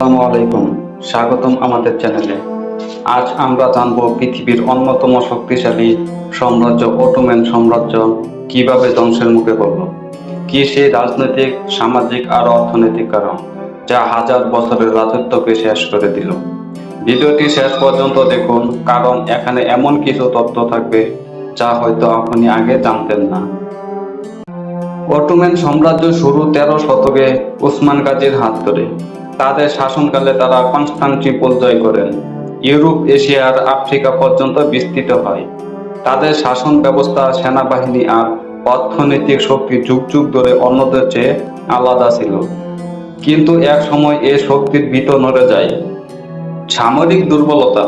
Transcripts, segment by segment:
আসসালামু আলাইকুম, স্বাগতম আমাদের চ্যানেলে। আজ আমরা জানব পৃথিবীর অন্যতম শক্তিশালী সাম্রাজ্য, অটোম্যান সাম্রাজ্য কীভাবে ধ্বংসের মুখে পড়ল? কি সেই রাজনৈতিক, সামাজিক আর অর্থনৈতিক কারণ যা হাজার বছরের রাজত্বকে শেষ করে দিল? ভিডিওটি শেষ পর্যন্ত দেখুন, কারণ এখানে এমন কিছু তথ্য থাকবে যা হয়তো আপনি আগে জানতেন না। অটোম্যান সাম্রাজ্য শুরু তেরো শতকে উসমান গাজীর হাত ধরে। তাদের শাসনকালে তারা কনস্টান্টিনোপল জয় করেন। ইউরোপ, এশিয়া আর আফ্রিকা পর্যন্ত বিস্তৃত হয়। তাদের শাসন ব্যবস্থা, সেনাবাহিনী আর অর্থনৈতিক শক্তি যুগ যুগ ধরে অন্যদের চেয়ে আলাদা ছিল। কিন্তু এক সময় এ শক্তির ভিত নড়ে যায়। সামরিক দুর্বলতা।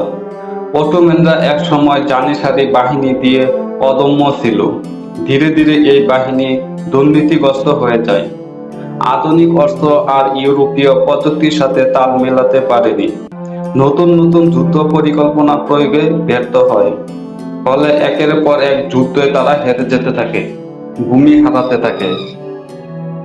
অটোম্যানরা এক সময় জানিসারি বাহিনী দিয়ে অদম্য ছিল। ধীরে ধীরে এই বাহিনী দুর্নীতিগ্রস্ত হয়ে যায়। আধুনিক অস্ত্র আর ইউরোপীয় পদ্ধতির সাথে তাল মেলাতে পারেনি। নতুন নতুন যুদ্ধ পরিকল্পনা প্রয়োগে ব্যর্থ হয়। ফলে একের পর এক যুদ্ধে তারা হেরে যেতে থাকে, ভূমি হারাতে থাকে।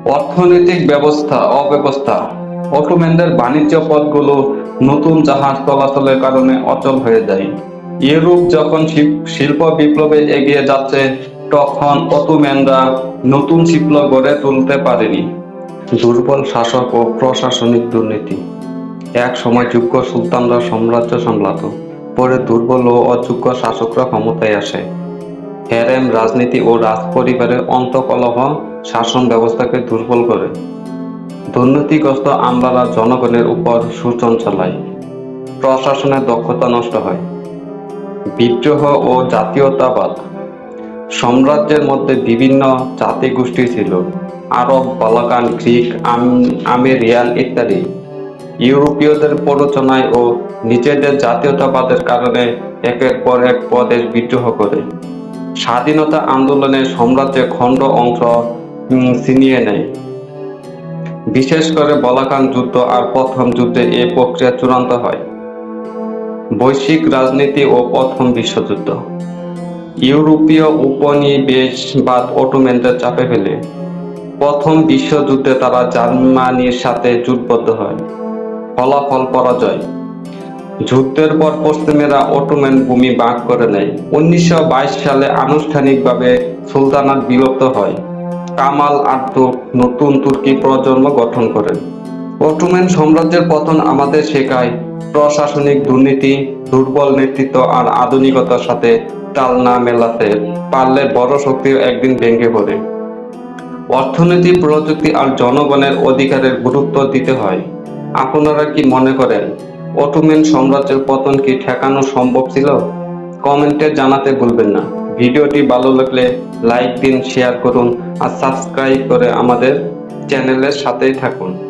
অর্থনৈতিক ব্যবস্থা অব্যবস্থা অটোম্যানদের বাণিজ্য পথগুলো নতুন জাহাজ চলাচলের কারণে অচল হয়ে যায়। ইউরোপ যখন শিল্প- শিল্প বিপ্লবে এগিয়ে যাচ্ছে, তখন অটোম্যানরা নতুন শিল্প গড়ে তুলতে পারেনি। দুর্বল শাসক ও প্রশাসনিক দুর্নীতি। এক সময় যোগ্য সুলতানরা সাম্রাজ্য সামলাতো, পরে দুর্বল ও অযোগ্য শাসকরা ক্ষমতায় আসে। হ্যারেম রাজনীতি ও রাজ পরিবারের অন্তকলহ শাসন ব্যবস্থাকে দুর্বল করে। দুর্নীতিগ্রস্ত আমলারা জনগণের উপর শোষণ চালায়। প্রশাসনের দক্ষতা নষ্ট হয়। বিদ্রোহ ও জাতীয়তাবাদ। সাম্রাজ্যের মধ্যে বিভিন্ন জাতিগোষ্ঠী ছিল। আরব বালাকান গ্রিক, আম- আমেরিয়ান ইত্যাদি। ইউরোপীয়দের প্ররোচনায় ও নিজেদের জাতীয়তাবাদের কারণে একের পর এক প্রদেশ বিদ্রোহ করে। স্বাধীনতা আন্দোলনে সাম্রাজ্যে খণ্ড অংশ ছিনিয়ে নেয়। বিশেষ করে বলাকান যুদ্ধ আর প্রথম যুদ্ধে এ প্রক্রিয়া চূড়ান্ত হয়। বৈশ্বিক রাজনীতি ও প্রথম বিশ্বযুদ্ধ। ইউরোপীয় উপনিবেশবাদ অটোম্যানদের চাপে ফেলে। প্রথম বিশ্বযুদ্ধে তারা জার্মানির সাথে জোটবদ্ধ হয়। ফলাফল পরাজয়। যুদ্ধের পর পশ্চিমেরা অটোম্যান ভূমি ভাগ করে নেয়। উনিশশো বাইশ সালে আনুষ্ঠানিকভাবে সুলতানাত বিলুপ্ত হয়। কামাল আর্তুক নতুন তুর্কি প্রজন্ম গঠন করেন। অটোম্যান সাম্রাজ্যের পতন আমাদের শেখায় প্রশাসনিক দুর্নীতি, দুর্বল নেতৃত্ব আর আধুনিকতার সাথে তাল না মেলাতে পারলে বড় শক্তিও একদিন ভেঙে পড়ে। অর্থনীতি, প্রযুক্তি আর জনগণের অধিকারের গুরুত্ব দিতে হয়। আপনারা কি মনে করেন, অটোমেন সাম্রাজ্যের পতন কি ঠেকানো সম্ভব ছিল? কমেন্টে জানাতে ভুলবেন না। ভিডিওটি ভালো লাগলে লাইক দিন, শেয়ার করুন আর সাবস্ক্রাইব করে আমাদের চ্যানেলের সাথেই থাকুন।